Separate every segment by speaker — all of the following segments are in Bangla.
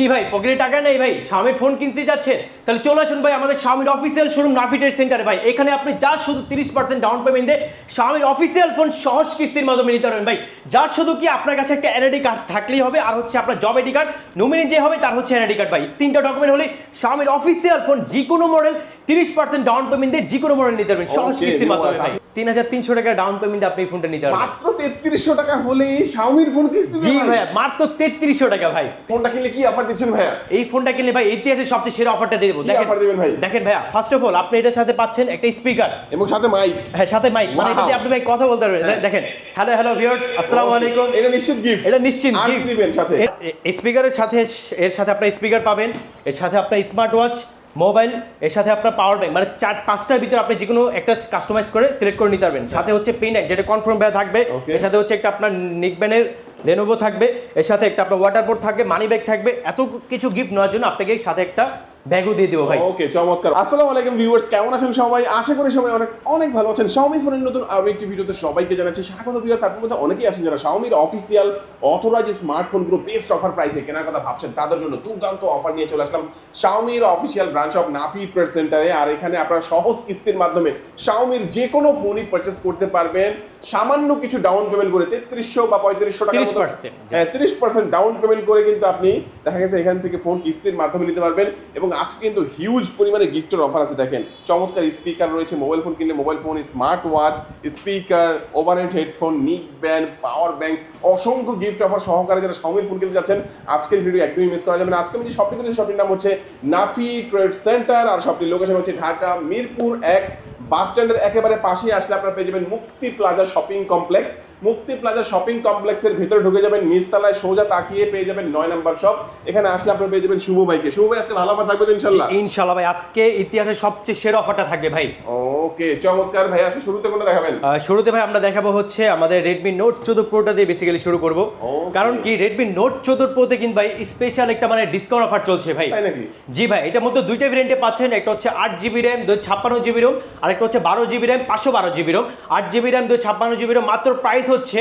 Speaker 1: কি ভাই, পকেটে টাকা নেই ভাই? স্বামীর ফোন কিনতে যাচ্ছেন তাহলে চলে আসুন ভাই, আমাদের স্বামীর অফিসিয়াল শোরুম নাফিটের সেন্টারে ভাই, এখানে আপনি যা শুধু তিরিশ পার্সেন্ট ডাউন পেমেন্ট দিয়ে স্বামীর অফিসিয়াল ফোন সহজ কিস্তির মাধ্যমে নিতে পারবেন ভাই। যা শুধু কি আপনার কাছে একটা এনআইডি কার্ড থাকলেই হবে আর হচ্ছে আপনার জব আইডি কার্ড নমিনি যে হবে তার হচ্ছে এনআইডি কার্ড ভাই। তিনটা ডকুমেন্ট হলে স্বামীর অফিসিয়াল ফোন যে কোনো মডেল তিরিশ পার্সেন্ট ডাউন পেমেন্ট দিয়ে যে কোনো মডেল নিতে পারবেন সহজ কিস্তির মাধ্যমে তিন হাজার তিনশো টাকা ডাউন পেমেন্ট আপনি ফোনটা নিতে পারবেন।
Speaker 2: মাত্র তেত্রিশশো টাকা হলে শাওমির ফোন কিস্তি
Speaker 1: জি ভাইয়া মাত্র তেত্রিশশো টাকা ভাই।
Speaker 2: ফোনটা কিনলে কি অফার দিচ্ছেন ভাইয়া?
Speaker 1: এই ফোনটা কিনলে ভাই ইতিহাসের সবচেয়ে সেরা অফারটা দিয়ে দেবো।
Speaker 2: দিবেন ভাই?
Speaker 1: দেখেন ভাইয়া ফার্স্ট অফ অল আপনি এটার সাথে পাচ্ছেন একটা স্পিকার
Speaker 2: এবং সাথে মাইক
Speaker 1: হ্যাঁ সাথে মাইক মানে. এটা দিয়ে আপনি ভাই কথা বলতে পারবেন।
Speaker 2: হ্যাঁ।
Speaker 1: দেখেন হ্যালো হ্যালো ভিউয়ার্স আসসালামু আলাইকুম।
Speaker 2: এটা নিশ্চিত গিফট
Speaker 1: এটা নিশ্চিত
Speaker 2: কি দিবেন সাথে?
Speaker 1: স্পিকারের সাথে এর সাথে আপনার স্পিকার পাবেন এর সাথে আপনার স্মার্ট ওয়াচ মোবাইল এর সাথে আপনার পাওয়ার ব্যাংক মানে চার পাঁচটার ভিতরে আপনি যে কোনো একটা কাস্টমাইজ করে সিলেক্ট করে নিতে পারবেন। সাথে হচ্ছে পিন যেটা কনফার্ম ভাবে থাকবে। এর সাথে হচ্ছে একটা আপনার নিকব্যানের লেনোভো থাকবে। এর সাথে একটা আপনার ওয়াটার বোর্ড থাকবে মানি ব্যাগ থাকবে। এত কিছু গিফট নেওয়ার জন্য আপনাকে সাথে একটা ব্যাগও দিয়ে দেবো ভাই।
Speaker 2: ওকে চমৎকার। আসসালামু আলাইকুম ভিউয়ার্স কেমন আছেন সবাই? আশা করি সবাই অনেক অনেক ভালো আছেন। ফোনের নতুন আরও একটি ভিডিওতে সবাইকে জানাচ্ছি স্বাগত ভিউয়ার্স আপনার মধ্যে অনেকেই আছেন যারা অফিসিয়াল অথরাইজ স্মার্টফোনগুলো বেস্ট অফার প্রাইসে কেনার কথা ভাবছেন তাদের জন্য দুর্দান্ত অফার নিয়ে চলে আসলাম official branch of Nafi trade সেন্টারে আর এখানে আপনারা সহজ কিস্তির মাধ্যমে Xiaomiর যে কোনো ফোনই পারচেস করতে পারবেন। সামান্য কিছু ডাউন পেমেন্ট করে তেত্রিশশো বা পঁয়ত্রিশশো টাকা হ্যাঁ তিরিশ পার্সেন্ট ডাউন পেমেন্ট করে কিন্তু আপনি দেখা গেছে এখান থেকে ফোন কিস্তির মাধ্যমে নিতে পারবেন। এবং আজকে কিন্তু হিউজ পরিমাণে গিফটের অফার আছে, দেখেন। চমৎকার স্পিকার রয়েছে মোবাইল ফোন কিনলে mobile phone smart watch speaker overhead headphone neck band power bank অসংখ্য গিফট অফার সহকারে যারা সৌমির ফোন কিনতে যাচ্ছেন, আজকের ভিডিও একদমই মিস করা যাবে না। আজকে আমি যে শপটি দিচ্ছি শপটির নাম হচ্ছে নাফি ট্রেড সেন্টার, আর শপটির লোকেশন হচ্ছে ঢাকা মিরপুর এক বাস স্ট্যান্ডের একেবারে পাশেই আসলে আপনারা পেয়ে যাবেন Mukti plaza shopping complex. Mukti plaza shopping কমপ্লেক্সের ভিতরে ঢুকে যাবেন নিচতলায় সোজা তাকিয়ে পেয়ে যাবেন নয় নাম্বার শপ। এখানে আসলে আপনারা পেয়ে যাবেন শুভ ভাইকে। শুভ ভাই আজকে ভালো অফার থাকবে ইনশাল্লাহ?
Speaker 1: ইনশাল্লাহ ভাই আজকে ইতিহাসের সবচেয়ে সেরা অফারটা থাকবে ভাই।
Speaker 2: ওকে চমৎকার ভাই আজকে শুরুতে কোনটা দেখাবেন?
Speaker 1: শুরুতে ভাই আমরা দেখাবো হচ্ছে আমাদের রেডমি নোট চোদ্দ প্রোটা দিয়ে বেসিক্যালি শুরু করব. কারণ কি রেডমি নোট চোদ্দ প্রোতে কিন্তু ভাই স্পেশাল একটা মানে ডিসকাউন্ট অফার চলছে ভাই।
Speaker 2: তাই নাকি?
Speaker 1: জি ভাই এটার মধ্যে দুইটা ভেরিয়েন্টে পাচ্ছেন একটা হচ্ছে আট জিবি র্যাম দুই ছাপ্পান্ন জিবি রোম আর একটা হচ্ছে বারো জিবি র্যাম পাঁচশো বারো জিবি রোম আট জিবি র্যাম দুই ছাপ্পান্ন জিবি রোম মাত্র প্রাইস হচ্ছে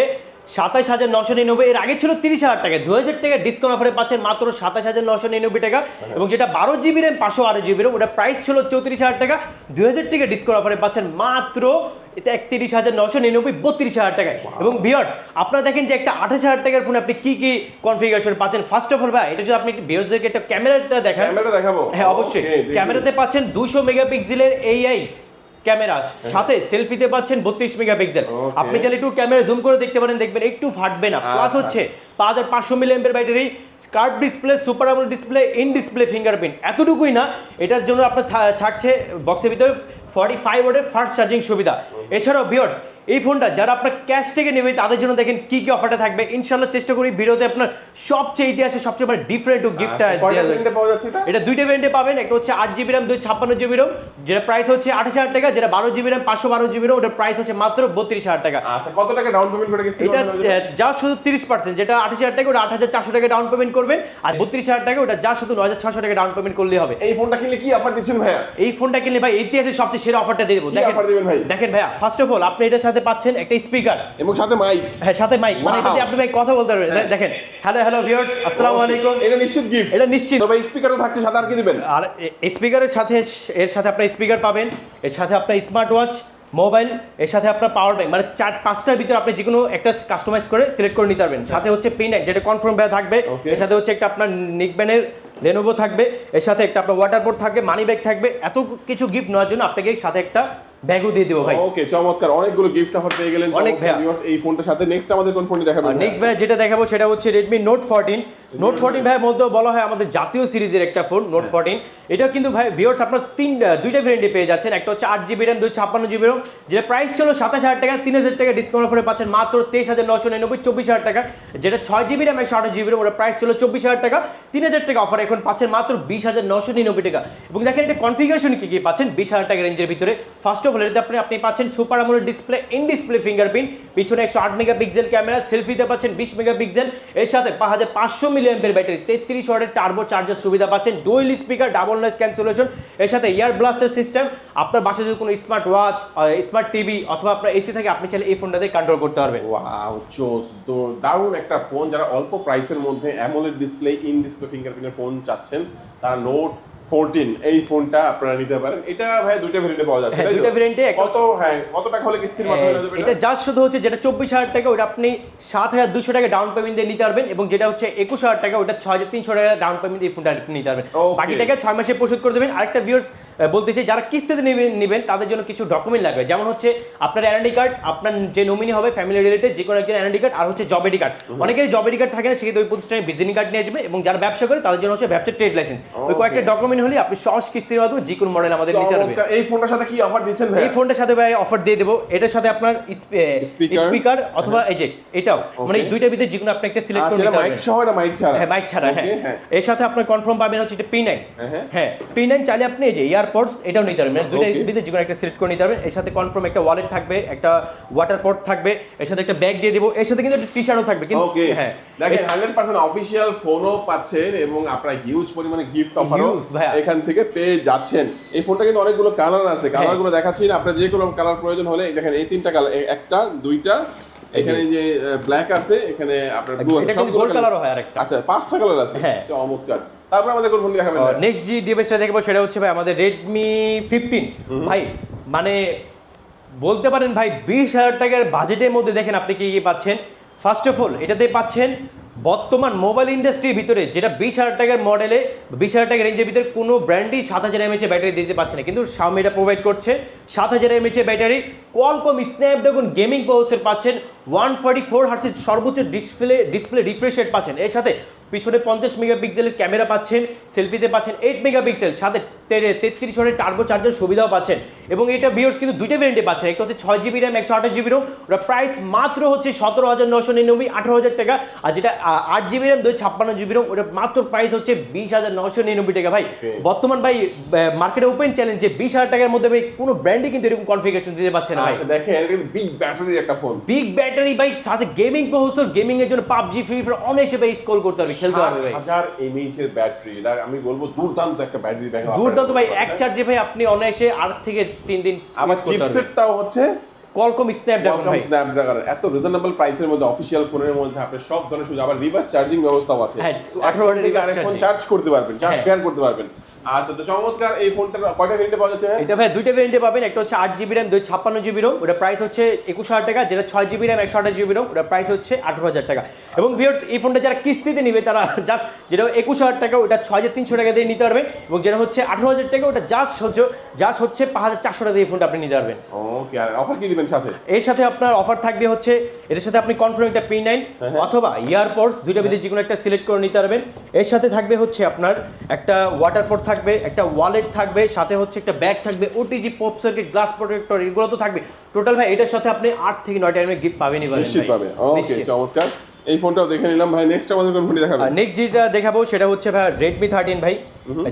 Speaker 1: সাতাশ হাজার নশো নিরানব্বই এর আগে ছিল তিরিশ হাজার টাকা। দু হাজার টাকা ডিসকাউন্ট অফারে পাচ্ছেন মাত্র সাতাশ হাজার নশো নিরানব্বই টাকা এবং যেটা বারো জিবি র্যাম পাঁচশো বারো জিবি রোম ওটা প্রাইস ছিল চৌত্রিশ হাজার টাকা। দু হাজার টাকা ডিসকাউন্ট অফারে পাচ্ছেন মাত্র এটা একত্রিশ হাজার নশো নিরানব্বই বত্রিশ হাজার টাকায়। এবং ভিওর্স আপনারা দেখেন যে একটা আঠাশ হাজার টাকার ফোন আপনি কি কি কনফিগারেশন পাচ্ছেন। ফার্স্ট অফ অল ভাই এটা যদি আপনি ভিওর্সদেরকে একটা ক্যামেরাটা দেখান।
Speaker 2: ক্যামেরাটা দেখাবো?
Speaker 1: হ্যাঁ অবশ্যই। ক্যামেরাতে পাচ্ছেন দুশো মেগাপিক্সেলের এইআই ক্যামেরা সাথে সেলফিতে পাচ্ছেন বত্রিশ মেগাপিক্সেল. আপনি চাইলে একটু ক্যামেরা জুম করে দেখতে পারেন দেখবেন একটু ফাটবে না। প্লাস
Speaker 2: আচ্ছা।
Speaker 1: হচ্ছে পাঁচ হাজার পাঁচশো মিলিয়ামের battery card display super AMOLED display in display fingerprint এতটুকুই না এটার জন্য আপনার ছাড়ছে থাকছে বক্সের ভিতরে ফর্টি ফাইভ ওয়ার্ডের ফার্স্ট চার্জিং সুবিধা এছাড়াও বিয়ার্স এই ফোনটা যারা আপনার ক্যাশ থেকে নেবে তাদের জন্য দেখেন কি কি অফারটা থাকবে। ইনশাল্লাহ চেষ্টা করি ভিডিওতে আপনার সবচেয়ে ইতিহাসে সবচেয়ে মানে ডিফারেন্ট
Speaker 2: পাওয়া যাচ্ছে এটা?
Speaker 1: দুইটা ভেরিয়েন্টে পাবেন একটা হচ্ছে আট জিবি র্যাম দুই ছাপ্পান্ন জিবি রোম যেটা প্রাইস হচ্ছে আঠাশ হাজার টাকা যেটা বারো জিবি র্যাম পাঁচশো বারো জিবি ওটার প্রাইস হচ্ছে মাত্র বত্রিশ হাজার টাকা।
Speaker 2: আচ্ছা কত টাকা ডাউন পেমেন্ট করে কিস্তি
Speaker 1: এটা যা শুধু তিরিশ পার্সেন্ট যেটা আঠাশ হাজার টাকা ওটা আট হাজার চারশো টাকা ডাউন পেমেন্ট করবেন আর বত্রিশ হাজার টাকা ওটা যা শুধু নয় হাজার ছশো টাকা ডাউন পেমেন্ট করলে হবে।
Speaker 2: এই ফোনটা কিনলে কি অফার দিচ্ছেন ভাইয়া?
Speaker 1: এই ফোনটা কিনলে ভাই ইতিহাসের সবচেয়ে সেরা অফারটা দিয়ে দেবো। দেখেন
Speaker 2: ভাই?
Speaker 1: দেখেন ভাইয়া ফার্স্ট অফ অল আপনি এটার সাথে পাচ্ছেন একটা স্পিকার
Speaker 2: এবং সাথে মাইক
Speaker 1: হ্যাঁ সাথে মাইক মানে এটা আপনি ভাই কথা বলতে পারবেন।
Speaker 2: হ্যাঁ।
Speaker 1: দেখেন হ্যালো হ্যালো ভিউয়ার্স আসসালামু আলাইকুম।
Speaker 2: এটা নিশ্চিত গিফট
Speaker 1: এটা নিশ্চিত।
Speaker 2: তবে স্পিকারও থাকছে সাথে আর কি দিবেন?
Speaker 1: আর স্পিকারের সাথে এর সাথে আপনার স্পিকার পাবেন। এর সাথে আপনার স্মার্ট ওয়াচ মোবাইল এর সাথে আপনার পাওয়ার ব্যাংক মানে চার পাঁচটার ভিতরে আপনি যে কোনো একটা কাস্টমাইজ করে সিলেক্ট করে নিতে পারবেন। সাথে হচ্ছে পিন যেটা কনফার্ম ভাবে থাকবে। এর সাথে হচ্ছে একটা আপনার নিকব্যানের লেনোভো থাকবে। এর সাথে একটা আপনার ওয়াটার বোর্ড থাকবে মানি ব্যাগ থাকবে। এত কিছু গিফট নেওয়ার জন্য আপনাকে সাথে একটা ব্যাগও দিয়ে দেবো ভাই।
Speaker 2: ওকে চমৎকার। অনেকগুলো গিফট অফার পেয়ে গেলেন।
Speaker 1: অনেক।
Speaker 2: এই ফোনটার সাথে নেক্সট আমাদের কোন ফোনটি দেখাবেন
Speaker 1: নেক্সট ভাই? যেটা দেখাবো সেটা হচ্ছে নোট ফোরটিন নোট ফোরটিন ভাই মধ্যে বলা হয় আমাদের জাতীয় সিরিজের একটা ফোন নোট ফোরটিন এটা কিন্তু ভাই আপনার তিন দুইটা ভেরিয়েন্টে পেয়ে যাচ্ছেন। একটা হচ্ছে আট জিবি র্যাম দুই ছাপ্পান্ন জিবি রোম যেটা প্রাইস ছিল সাতাশ হাজার টাকা তিন হাজার টাকা ডিসকাউন্ট অফারে পাচ্ছেন মাত্র তেইশ হাজার নশো নিরানব্বই চব্বিশ হাজার টাকা। যেটা ছয় জিবি র্যাম একশো আঠাশ জিবি রোম ওটা প্রাইস ছিল চব্বিশ হাজার টাকা তিন হাজার টাকা অফার এখন পাচ্ছেন মাত্র বিশ হাজার নশো নিরানব্বই টাকা। এবং দেখেন এটা কনফিগারেশন কি কি পাচ্ছেন? বিশ হাজার টাকা রেঞ্জের ভিতরে। ফার্স্ট এটাতে আপনি আপনি পাচ্ছেন সুপার আমলের ডিসপ্লে ইন ডিসপ্লে ফিঙ্গারপ্রিন্ট পিছনে একশো আট মেগাপিক্সেল ক্যামেরা সেলফিতে পাচ্ছেন বিশ মেগাপিক্সেল এর সাথে পাঁচ হাজার পাঁচশো মিলিয়ামের ব্যাটারি, তেত্রিশ ওয়াটের টার্বো চার্জার সুবিধা পাচ্ছেন। Dual speaker double noise cancellation এর সাথে ইয়ার ব্লাস্টার সিস্টেম আপনার বাসায় যদি কোনো স্মার্ট ওয়াচ স্মার্ট টিভি অথবা আপনার এসি থাকে, আপনি চাইলে এই ফোনটাতে কন্ট্রোল করতে পারবেন।
Speaker 2: ওয়াও চোস দারুণ একটা ফোন যারা অল্প প্রাইসের মধ্যে অ্যামোলেড ডিসপ্লে ইন ডিসপ্লে ফিঙ্গারপ্রিন্টের ফোন চাচ্ছেন, তারা নোট ফোরটিন এই ফোনটা আপনারা নিতে পারেন। এটা ভাই দুইটা ভেরিয়েন্টে পাওয়া যাচ্ছে
Speaker 1: হ্যাঁ? দুইটা একটা-
Speaker 2: কত হ্যাঁ কত টাকা হলে কিস্তির মাধ্যমে নেওয়া যাবে
Speaker 1: এটা? জাস্ট শুধু হচ্ছে যেটা চব্বিশ হাজার টাকা ওটা আপনি সাত হাজার দুশো টাকা ডাউন পেমেন্ট দিয়ে নিতে পারবেন এবং যেটা হচ্ছে একুশ হাজার টাকা ওটা ছয় হাজার তিনশো টাকা ডাউন পেমেন্ট দিয়ে ফোনটা আপনি নিতে পারবেন। বাকি টাকা ছয় মাসে পরিশোধ করে দেবেন। আরেকটা ভিউর্স বলতে চাই যারা কিস্তিতে নেবেন নেবেন তাদের জন্য কিছু ডকুমেন্ট লাগবে। যেমন হচ্ছে আপনার এনআইডি কার্ড আপনার যে নমিনি হবে ফ্যামিলি রিলেটেড যে কোনো একজন এনআইডি কার্ড আর হচ্ছে জব আইডি কার্ড অনেকের জব আইডি কার্ড থাকে না সেক্ষেত্রে ওই প্রতিষ্ঠানে ভিজিটিং কার্ড নিয়ে আসবে এবং যারা ব্যবসা করে তাদের জন্য হচ্ছে ব্যবসার ট্রেড লাইসেন্স ওই কয়েকটা ডকুমেন্ট হলে আপনি সহজ কিস্তির মাধ্যমে যে কোনো মডেল আমাদের নিতে পারবেন।
Speaker 2: এই ফোনটার সাথে কি অফার দিচ্ছেন ভাই?
Speaker 1: এই ফোনটার সাথে ভাই অফার দিয়ে দেবো। এটার সাথে আপনার স্পিকার অথবা এই যে এটাও। মানে এই দুইটার ভিতরে যে কোনো আপনি একটা সিলেক্ট
Speaker 2: আচ্ছা
Speaker 1: করে নিতে
Speaker 2: মাইক
Speaker 1: পারবেন।
Speaker 2: সহ এটা মাইক ছাড়া?
Speaker 1: হ্যাঁ মাইক ছাড়া হ্যাঁ।
Speaker 2: হ্যাঁ।
Speaker 1: এর সাথে আপনার কনফার্ম পাবেন হচ্ছে এটা পি নাইন
Speaker 2: হ্যাঁ, হ্যাঁ।
Speaker 1: হ্যাঁ পি নাইন চাইলে আপনি এই যে ইয়ারপডস এটাও নিতে পারবেন। মানে
Speaker 2: Okay.
Speaker 1: ভিতরে যে কোনো একটা সিলেক্ট করে নিতে পারবেন। এর সাথে কনফার্ম একটা ওয়ালেট থাকবে একটা ওয়াটার পট থাকবে এর সাথে একটা ব্যাগ দিয়ে দিব। এর সাথে কিন্তু একটা টি শার্টও থাকবে কিন্তু হ্যাঁ।
Speaker 2: দেখেন হান্ড্রেড পার্সেন্ট অফিসিয়াল ফোনও পাচ্ছেন এবং আপনারা হিউজ পরিমাণে গিফট অফারও
Speaker 1: ভাইয়া।
Speaker 2: এখান থেকে পেয়ে যাচ্ছেন। এই ফোনটা কিন্তু অনেকগুলো কালার আছে। কালারগুলো দেখাচ্ছি না। আপনার যে কোনো কালার প্রয়োজন হলে দেখেন এই তিনটা কালার একটা দুইটা এখানে যে ব্ল্যাক আছে এখানে আপনার ব্লু
Speaker 1: কিন্তু গোল্ড কালারও হয় আরেকটা।
Speaker 2: আচ্ছা পাঁচটা কালার আছে?
Speaker 1: হ্যাঁ।
Speaker 2: চমৎকার তারপর আমাদের কোন ফোন দেখাবেন
Speaker 1: নেক্সট যে ডিভাইসটা দেখব সেটা হচ্ছে ভাই আমাদের রেডমি ফিফটিন ভাই মানে বলতে পারেন ভাই বিশ হাজার টাকার বাজেটের মধ্যে দেখেন আপনি কি কি পাচ্ছেন। ফার্স্ট অফ অল এটাতে পাচ্ছেন বর্তমান মোবাইল ইন্ডাস্ট্রির ভিতরে যেটা বিশ হাজার টাকার মডেলে বিশ হাজার টাকার রেঞ্জের ভিতরে কোনো ব্র্যান্ডই সাত হাজার এমএচে ব্যাটারি দিতে পারছে না। কিন্তু Xiaomi এটা প্রোভাইড করছে। সাত হাজার এমএচে battery Qualcomm Snapdragon gaming processor পাচ্ছেন ওয়ান ফর্টি ফোর হার্সের সর্বোচ্চ ডিসপ্লে ডিসপ্লে রিফ্রেশ রেট পাচ্ছেন। এর সাথে পিছনে পঞ্চাশ মেগাপিক্সেলের ক্যামেরা পাচ্ছেন সেলফিতে পাচ্ছেন এইট মেগাপিক্সেল সাথে তেত্রিশ ওয়াটের টার্বো চার্জার সুবিধাও পাচ্ছেন। এবং এটা ভিউর্স কিন্তু দুইটা ভেরিয়েন্টে পাচ্ছেন। একটা হচ্ছে ছয় জিবি র্যাম একশো আঠাশ জিবি রোম ওটা প্রাইস মাত্র হচ্ছে সতেরো হাজার নশো নিরানব্বই আঠারো হাজার টাকা। আর যেটা আট জিবি র্যাম দুই ছাপ্পান্ন জিবি রোম ওটা মাত্র প্রাইস হচ্ছে বিশ হাজার নশো নিরানব্বই টাকা। ভাই বর্তমান ভাই মার্কেটে ওপেন চ্যালেঞ্জ যে বিশ হাজার টাকার মধ্যে ভাই কোনো ব্র্যান্ডই কিন্তু এরকম কনফিগারেশন দিতে পারছে না ভাই।
Speaker 2: আচ্ছা দেখেন বিগ ব্যাটারির একটা ফোন
Speaker 1: বিগ ব্যাটারি বাইক সাথে গেমিং প্রসেসর গেমিং এর জন্য পাবজি ফ্রি ফায়ার অনায়াসে ভাই স্কোর করতে পারবে খেলতে পারবে ভাই।
Speaker 2: হাজার এমএইচ এর ব্যাটারি আমি বলব দুর্দান্ত একটা ব্যাটারি ব্যাকআপ
Speaker 1: দুর্দান্ত ভাই এক চার্জে ভাই আপনি অনায়াসে আট থেকে তিন দিন
Speaker 2: আমার চিপসেটটাও হচ্ছে
Speaker 1: কলকম স্ন্যাপড্রাগন ভাই।
Speaker 2: স্ন্যাপড্রাগন এত রিজনেবল প্রাইসের মধ্যে অফিসিয়াল ফোনের মধ্যে আপনি সব ধরনের সুযোগ আবার রিভার্স চার্জিং ব্যবস্থাও আছে।
Speaker 1: হ্যাঁ, 18
Speaker 2: 18
Speaker 1: ওয়াটের
Speaker 2: থেকে
Speaker 1: reverse
Speaker 2: আরেক ফোন
Speaker 1: charging।
Speaker 2: চার্জ করতে পারবেন চার্জ
Speaker 1: হ্যাঁ।
Speaker 2: শেয়ার করতে পারবেন। আচ্ছা তো চমৎকার এই ফোনটার কয়টা ভেরিয়েন্টে পাওয়া যাচ্ছে
Speaker 1: এটা ভাই দুইটা ভেরিয়েন্টে পাবেন একটা হচ্ছে আট জিবি র্যাম দুই ছাপ্পান্ন জিবি রোম ওটা প্রাইস হচ্ছে একুশ হাজার টাকা যেটা ছয় জিবি র্যাম একশো আঠাশ জিবি রোম ওটা প্রাইস হচ্ছে আঠারো হাজার টাকা। এবং ভিউয়ার্স এই ফোনটা যারা কিস্তিতে নিবে তারা জাস্ট যেটা একুশ হাজার টাকা ওটা ছয় হাজার তিনশো টাকা দিয়ে নিতে পারবেন এবং যেটা হচ্ছে আঠারো হাজার টাকা ওটা জাস্ট হচ্ছে জাস্ট হচ্ছে পাঁচ হাজার চারশো টাকা দিয়ে এই ফোনটা আপনি নিতে পারবেন।
Speaker 2: ওকে আর অফার কি দিবেন সাথে?
Speaker 1: এর সাথে আপনার অফার থাকবে হচ্ছে এর সাথে আপনি কনফার্ম একটা পি নাইন
Speaker 2: হ্যাঁ, হ্যাঁ।
Speaker 1: অথবা ইয়ারপডস দুইটা ভিতরে যে কোনো একটা সিলেক্ট করে নিতে পারবেন। এর সাথে থাকবে হচ্ছে আপনার একটা ওয়াটার পট থাকবে একটা ওয়ালেট থাকবে সাথে হচ্ছে একটা ব্যাগ থাকবে ওটিজি পপ সার্কিট গ্লাস প্রোটেক্টর এগুলো তো থাকবে। টোটাল ভাই এটার সাথে আপনি আট থেকে নয়টা টাইমে গিফট পাবেনই পাবেন
Speaker 2: নিশ্চিত পাবে ওকে চমৎকার। এই ফোনটাও দেখে নিলাম ভাই। নেক্সট আমাদের কোন ফোনটি দেখাবো
Speaker 1: নেক্সট যেটা দেখাবো সেটা হচ্ছে ভাই রেডমি থার্টিন ভাই।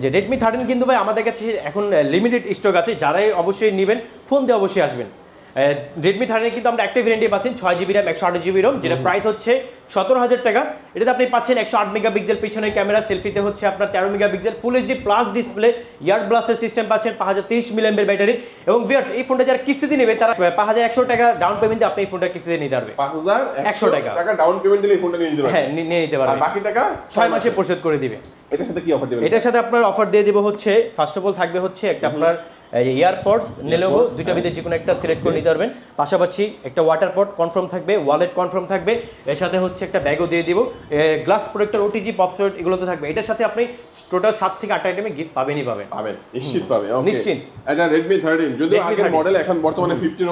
Speaker 1: যে রেডমি থার্টিন কিন্তু ভাই আমাদের কাছে এখন লিমিটেড স্টক আছে। যারাই অবশ্যই নেবেন ফোন দিয়ে অবশ্যই আসবেন। রেডমি থার্টিন কিন্তু আমরা একটা ভেরিয়েন্টে পাচ্ছেন ছয় জিবি র্যাম একশো আট জিবি রোম যেটা প্রাইস হচ্ছে সতেরো হাজার টাকা। এটাতে আপনি পাচ্ছেন একশো আট মেগাপিক্সেল পিছনের ক্যামেরা সেলফিতে হচ্ছে আপনার তেরো megapixel full HD plus display ear blaster system পাচ্ছেন পাঁচ হাজার তিরিশ মিলিয়ামের ব্যাটারি এবং ভিয়ার্স এই ফোনটা যারা কিস্তিতে নেবে তারা পাঁচ হাজার একশো টাকা ডাউন পেমেন্টে আপনি এই ফোনটা কিস্তিতে নিতে পারবে।
Speaker 2: পাঁচ হাজার একশো
Speaker 1: টাকা।
Speaker 2: টাকা ডাউন পেমেন্ট দিলে এই ফোনটা নিয়ে নিতে
Speaker 1: হ্যাঁ নিয়ে নিতে পারবে।
Speaker 2: বাকি টাকা
Speaker 1: ছয় মাসে পরিশোধ করে দিবে।
Speaker 2: এটার সাথে কি অফার দিবেন?
Speaker 1: এটার সাথে আপনার অফার দিয়ে দিব হচ্ছে ফার্স্ট অফ অল থাকবে হচ্ছে একটা আপনার ইয়ারপডস নেলেভো দুইটা
Speaker 2: হ্যাঁ।
Speaker 1: ভিতরে যে কোনো একটা সিলেক্ট করে নিতে পারবেন। পাশাপাশি একটা ওয়াটার পট কনফার্ম থাকবে ওয়ালেট কনফার্ম থাকবে। এর সাথে হচ্ছে একটা ব্যাগও দিয়ে দিব। গ্লাস প্রোটেক্টর ওটিজি পপসোট এগুলো তো থাকবে। এটার সাথে আপনি টোটাল সাত থেকে আটটা আইটেমে গিফট পাবেনই পাবেন।
Speaker 2: পাবে নিশ্চিত পাবে।
Speaker 1: নিশ্চিত।
Speaker 2: এটা রেডমি থার্টিন যদিও আগের মডেল এখন বর্তমানে ফিফটিন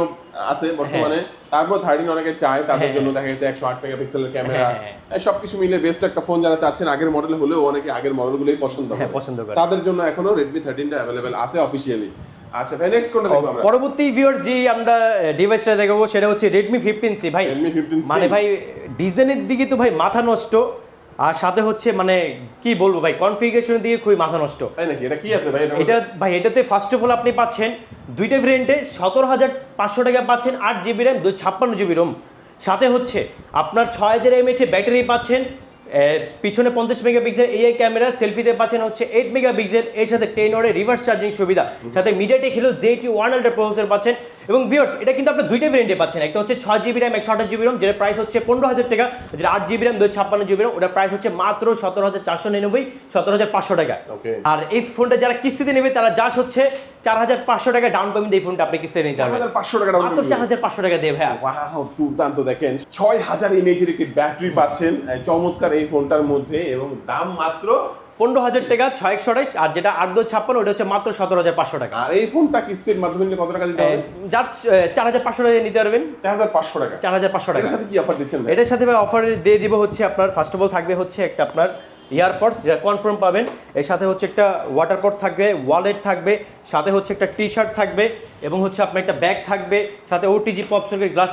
Speaker 2: আছে বর্তমানে। তারপর থার্টিন অনেকে চায় তাদের
Speaker 1: হ্যাঁ।
Speaker 2: জন্য দেখা গেছে একশো আট মেগাপিক্সেলের ক্যামেরা
Speaker 1: হ্যাঁ।
Speaker 2: সবকিছু মিলে বেস্ট একটা ফোন যারা চাচ্ছেন আগের মডেল হলেও অনেকে আগের মডেলগুলোই পছন্দ
Speaker 1: হ্যাঁ পছন্দ করে।
Speaker 2: তাদের জন্য এখনও রেডমি থার্টিনটা অ্যাভেলেবেল আছে অফিসিয়ালি আচ্ছা ভাই নেক্সট কোনটা দেখব আমরা?
Speaker 1: পরবর্তী ভিউয়ার যে আমরা ডিভাইসটা দেখাবো সেটা হচ্ছে রেডমি ফিফটিন সি ভাই।
Speaker 2: রেডমি ফিফটিন
Speaker 1: মানে ভাই ডিজাইনের দিকে তো ভাই মাথা নষ্ট। আর সাথে হচ্ছে মানে কি বলব ভাই কনফিগারেশন দিয়ে খুবই মাথা নষ্ট।
Speaker 2: তাই নাকি? এটা কি আছে ভাই?
Speaker 1: এটা ভাই এটাতে ফার্স্ট অফ অল আপনি পাচ্ছেন দুইটা ভেরিয়েন্টে সতেরো হাজার পাঁচশো টাকা পাচ্ছেন আট জিবি র্যাম দুই ছাপ্পান্ন জিবি রোম সাথে হচ্ছে আপনার ছয় হাজার এমএচ ব্যাটারি পাচ্ছেন পিছনে পঞ্চাশ মেগাপিক্সেল এআই ক্যামেরা সেলফিতে পাচ্ছেন হচ্ছে এইট মেগাপিক্সেল এর সাথে টেন ওয়ারের রিভার্স চার্জিং সুবিধা। সাথে মিডিয়াটেক হিলো জে টি ওয়ান হান্ড্রেড প্রসেসর পাচ্ছেন এবং ভিউয়ার্স এটা কিন্তু আপনি দুইটা ভেরিয়েন্টে পাচ্ছেন। একটা হচ্ছে ছয় জিবি র্যাম একশো আঠাশ জিবি রোম যেটা প্রাইস হচ্ছে পনেরো হাজার টাকা যেটা আট জিবি র্যাম দুই ছাপ্পান্ন জিবি রোম ওটার প্রাইস হচ্ছে মাত্র সতেরো হাজার চারশো নিরানব্বই সতেরো হাজার পাঁচশো টাকা। আর এই ফোনটা যারা কিস্তিতে নেবে তারা জাস্ট হচ্ছে চার হাজার পাঁচশো টাকা ডাউন পেমেন্ট এই ফোনটা আপনি কিস্তিতে নিয়ে যাবেন
Speaker 2: পাঁচশো টাকা
Speaker 1: মাত্র চার হাজার পাঁচশো টাকা দিয়ে ভাইয়া।
Speaker 2: ওয়াও দুর্দান্ত দেখেন। ছয় হাজার এমএইচের একটি ব্যাটারি পাচ্ছেন। চমৎকার এই ফোনটার মধ্যে এবং দাম মাত্র
Speaker 1: পনেরো হাজার টাকা ছয় একশো আর যেটা আট দু ছাপ্পান্ন ওটা হচ্ছে মাত্র সতেরো হাজার পাঁচশো টাকা।
Speaker 2: আর এই ফোনটা কিস্তির মাধ্যমে নিলে কত টাকা দিতে হবে?
Speaker 1: যার চার হাজার পাঁচশো টাকা নিতে পারবেন।
Speaker 2: চার হাজার পাঁচশো টাকা।
Speaker 1: চার হাজার পাঁচশো টাকা।
Speaker 2: সাথে কি অফার দিচ্ছেন
Speaker 1: এটার সাথে ভাই অফার দিয়ে দিব হচ্ছে আপনার ফার্স্ট অফ অল থাকবে হচ্ছে একটা আপনার ইয়ারপডস যেটা কনফার্ম পাবেন। এর সাথে হচ্ছে একটা ওয়াটার পট থাকবে ওয়ালেট থাকবে সাথে হচ্ছে একটা টি শার্ট থাকবে এবং হচ্ছে আপনার একটা ব্যাগ থাকবে সাথে ওটিজি পপসের গ্লাস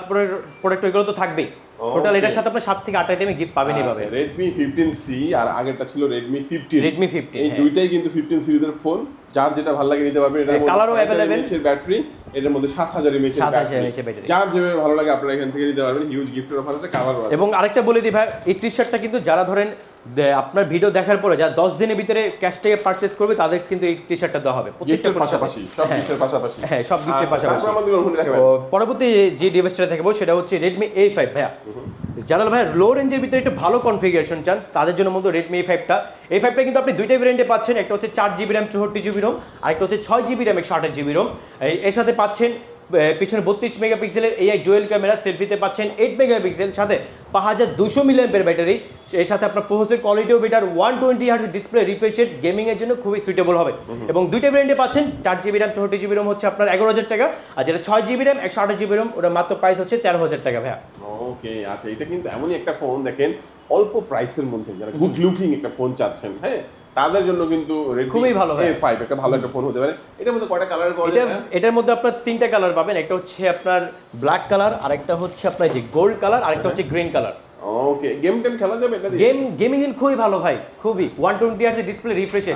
Speaker 1: প্রোডাক্ট এগুলো তো থাকবেই। টোটাল এটার সাথে আপনি 7 থেকে 8 আইটেমে গিফট পাবেন
Speaker 2: রেডমি ফিফটিন সি আর আগেরটা ছিল Redmi 15
Speaker 1: Redmi 15
Speaker 2: এই দুইটাই কিন্তু ফিফটিন সিরিজের ফোন যার যেটা ভালো লাগে নিতে পারবেন এটার
Speaker 1: কালারও अवेलेबल।
Speaker 2: এর ব্যাটারি এটার মধ্যে সাত হাজার এমএইচ
Speaker 1: 7000
Speaker 2: ব্যাটারি
Speaker 1: mAh battery।
Speaker 2: যার যেভাবে ভালো লাগে আপনারা এখান থেকে নিতে পারবেন। হিউজ গিফটের অফার আছে কালারও আছে।
Speaker 1: এবং আরেকটা বলে দিই ভাই এই টি শার্টটা কিন্তু যারা ধরেন আপনার ভিডিও দেখার পরে যারা দশ দিনের ভিতরে ক্যাশ থেকে পারচেস করবে তাদের কিন্তু এই টি শার্টটা দেওয়া হবে। প্রত্যেকটা
Speaker 2: গিফটের। পাশাপাশি সব
Speaker 1: হ্যাঁ।
Speaker 2: গিফটের পাশাপাশি।
Speaker 1: হ্যাঁ, সব এর
Speaker 2: আচ্ছা,
Speaker 1: পাশাপাশি। পরবর্তী যে ডিভাইসটা দেখাবো সেটা হচ্ছে রেডমি এ ফাইভ ভাইয়া। যারা ভাই লো রেঞ্জের ভিতরে একটু ভালো কনফিগারেশন চান তাদের জন্য মতো রেডমি এ ফাইভটা এই ফাইভটা কিন্তু আপনি দুইটা ভেরিয়েন্টে পাচ্ছেন একটা হচ্ছে চার জিবি র্যাম চৌষট্টি জিবি রোম আর একটা হচ্ছে ছয় জিবি র্যাম একশো আঠাশ জিবি রোম এর সাথে পাচ্ছেন পিছনে বত্রিশ মেগাপিক্সেলের এই ডুয়েল ক্যামেরা সেলফিতে পাচ্ছেন এইট মেগাপিক্সেল সাথে পাঁচ হাজার দুশো মিলিয়ামের ব্যাটারি। এর সাথে আপনার প্রসেসের কোয়ালিটিও better one twenty hertz display refreshed gaming এর জন্য খুবই সুইটেবল হবে। এবং দুইটা ভেরিয়েন্টে পাচ্ছেন চার জিবি র্যাম চৌষট্টি জিবি রোম হচ্ছে আপনার এগারো হাজার টাকা আর যেটা ছয় জিবি র্যাম একশো আঠাশ জিবি রোম ওটা মাত্র প্রাইস হচ্ছে তেরো হাজার টাকা ভাইয়া।
Speaker 2: ওকে আচ্ছা এটা কিন্তু এমনই একটা ফোন দেখেন অল্প প্রাইসের মধ্যে যারা গুড লুকিং একটা ফোন চাচ্ছেন হ্যাঁ? তাদের জন্য কিন্তু
Speaker 1: খুবই ভালো হয়।
Speaker 2: ফাইভ একটা ভালো একটা ফোন হতে পারে। এটার মধ্যে কয়টা কালার পাওয়া যায়?
Speaker 1: এটার মধ্যে আপনার তিনটা কালার পাবেন। একটা হচ্ছে আপনার ব্ল্যাক কালার আরেকটা হচ্ছে আপনার যে গোল্ড কালার আরেকটা হচ্ছে গ্রিন কালার
Speaker 2: ওকে গেম টেম খেলা যাবে এটা
Speaker 1: গেম গেমিং ইন খুবই ভালো ভাই খুবই। ওয়ান টোয়েন্টি আছে ডিসপ্লে
Speaker 2: রিফ্রেশ।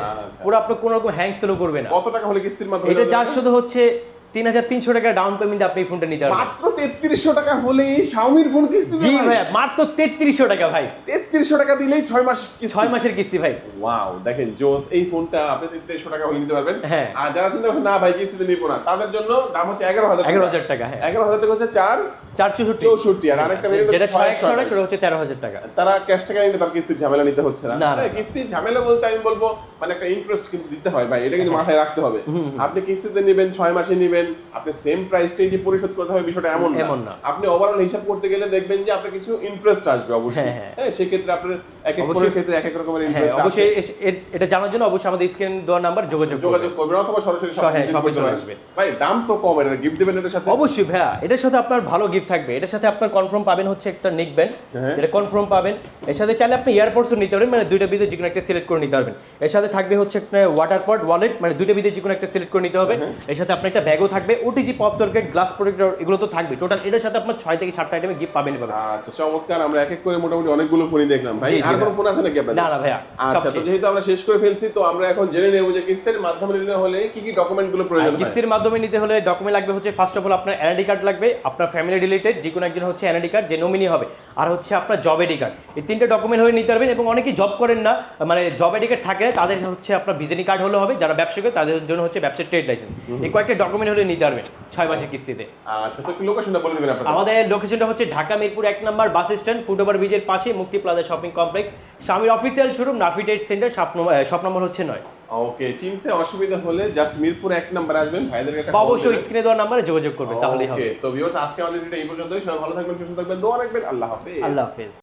Speaker 1: পুরো আপনার কোনো রকম হ্যাং সেলও করবে না।
Speaker 2: কত টাকা হলে কিস্তির মাধ্যমে
Speaker 1: এটা
Speaker 2: যা
Speaker 1: শুধু হচ্ছে তিন হাজার তিনশো টাকা ডাউন পেমেন্ট আপনি এই ফোনটা নিতে পারবেন।
Speaker 2: মাত্র তেত্রিশশো টাকা হলেই শাওমির ফোন কিস্তি
Speaker 1: জি ভাই মাত্র তেত্রিশশো টাকা ভাই।
Speaker 2: তেত্রিশশো টাকা দিলেই ছয় মাস
Speaker 1: ছয় মাসের কিস্তি ভাই।
Speaker 2: ওয়াও দেখেন জোস এই ফোনটা আপনি তেত্রিশশো টাকা হলে নিতে পারবেন।
Speaker 1: হ্যাঁ।
Speaker 2: আর যারা চিন্তা করছেন না ভাই কিস্তিতে নিব না। তাদের জন্য দাম হচ্ছে এগারো হাজার
Speaker 1: এগারো হাজার টাকা হ্যাঁ।
Speaker 2: এগারো হাজার টাকা হচ্ছে চার
Speaker 1: চার চৌষট্টি।
Speaker 2: চৌষট্টি। আর আরেকটা
Speaker 1: যেটা ছয় একশো। সেটা হচ্ছে তেরো হাজার টাকা।
Speaker 2: তারা ক্যাশ টাকা নিলে তার কিস্তির ঝামেলা নিতে হচ্ছে না। হ্যাঁ। কিস্তির ঝামেলা বলতে আমি বলব মানে একটা ইন্টারেস্ট কিন্তু দিতে হয় ভাই এটা কিন্তু মাথায় রাখতে হবে। আপনি কিস্তিতে নেবেন ছয় মাসে নেবেন আপনি সেম প্রাইসটাই যে পরিশোধ করতে হবে বিষয়টা এমন
Speaker 1: এমন না।
Speaker 2: আপনি ওভারঅল হিসাব করতে গেলে দেখবেন যে আপনার কিছু ইন্টারেস্ট আসবে অবশ্যই
Speaker 1: হ্যাঁ, হ্যাঁ।
Speaker 2: হ্যাঁ সেক্ষেত্রে আপনার এক এক
Speaker 1: অবশ্যই।
Speaker 2: ক্ষেত্রে এক এক রকমের ইন্টারেস্ট
Speaker 1: অবশ্যই এটা জানার জন্য অবশ্যই আমাদের স্ক্রিন দেওয়ার নাম্বার যোগাযোগ
Speaker 2: যোগাযোগ করবেন অথবা সরাসরি
Speaker 1: সব-
Speaker 2: visit
Speaker 1: সবাই
Speaker 2: করতে
Speaker 1: চলে আসবে।
Speaker 2: ভাই দাম তো কম এটা গিফট দিবেন এটার সাথে?
Speaker 1: অবশ্যই ভাইয়া এটার সাথে আপনার ভালো গিফট থাকবে। এটার সাথে আপনার কনফার্ম পাবেন হচ্ছে একটা নিক ব্যান্ড। এটা কনফার্ম পাবেন। এর সাথে চাইলে আপনি এয়ারপোর্টসও নিতে পারবেন মানে দুইটা ভিতরে যে কোনো একটা সিলেক্ট করে নিতে পারবেন। এর সাথে থাকবে হচ্ছে একটা ওয়াটার পট ওয়ালেট মানে দুইটা যে কোনো একটা সিলেক্ট করে নিতে হবে।
Speaker 2: হ্যাঁ।
Speaker 1: এর সাথে আপনার একটা ব্যাগও থাকবে। ওটিজি পপ সার্কিট গ্লাস এগুলো তো থাকবে। টোটাল এটার সাথে আপনার ছয় থেকে সাতটা আইটেমে গিফট পাবেন।
Speaker 2: আচ্ছা চমৎকার। আমরা এক এক করে মোটামুটি অনেকগুলো ফোনই দেখলাম। ভাই আর কোনো ফোন আছে নাকি আপনাদের?
Speaker 1: না না ভাইয়া
Speaker 2: আচ্ছা তো যেহেতু আমরা শেষ করে ফেলছি তো আমরা এখন জেনে নেব যে কিস্তির মাধ্যমে নিতে হলে কি কি প্রয়োজন
Speaker 1: কিস্তির মাধ্যমে নিতে হলে ডকুমেন্ট লাগবে হচ্ছে ফার্স্ট অফ অল আপনার এনআইডি কার্ড লাগবে আপনার ফ্যামিলি রিলেটেড যে কোনো একজন হচ্ছে এনআইডি কার্ড যে নমিনি হবে আর হচ্ছে আপনার জব আইডি কার্ড এই তিনটে ডকুমেন্ট হয়ে নিতে পারবেন এবং অনেকেই জব করেন না মানে জব আইডি কার্ড থাকে না তাদের হচ্ছে আপনার ভিজিটিং কার্ড হলে হবে যারা ব্যবসা করে তাদের জন্য হচ্ছে ব্যবসার ট্রেড লাইসেন্স এই কয়েকটা ডকুমেন্ট হলে নিতে পারবেন ছয় মাসের কিস্তিতে।
Speaker 2: আচ্ছা তো লোকেশনটা বলে দিবেন
Speaker 1: আমাদের লোকেশনটা হচ্ছে ঢাকা মিরপুর এক নম্বর বাস স্ট্যান্ড ফুটওভার ব্রিজের পাশে মুক্তি প্লাজা শপিং কমপ্লেক্স। স্বামীর official showroom Nafi trade centre shop number shop number হচ্ছে নয়।
Speaker 2: ওকে চিনতে অসুবিধা হলে জাস্ট মিরপুর এক নাম্বার আসবেন ভাইদের একটা
Speaker 1: অবশ্যই। স্ক্রিনে দেওয়া নাম্বারে যোগাযোগ করবেন তাহলেই হবে।
Speaker 2: তো ভিউয়ার্স আজকে আমাদের ভিডিও এই পর্যন্তই। সবাই ভালো থাকবেন সুস্থ থাকবেন দোয়া রাখবেন আল্লাহ হাফেজ।
Speaker 1: আল্লাহ হাফেজ।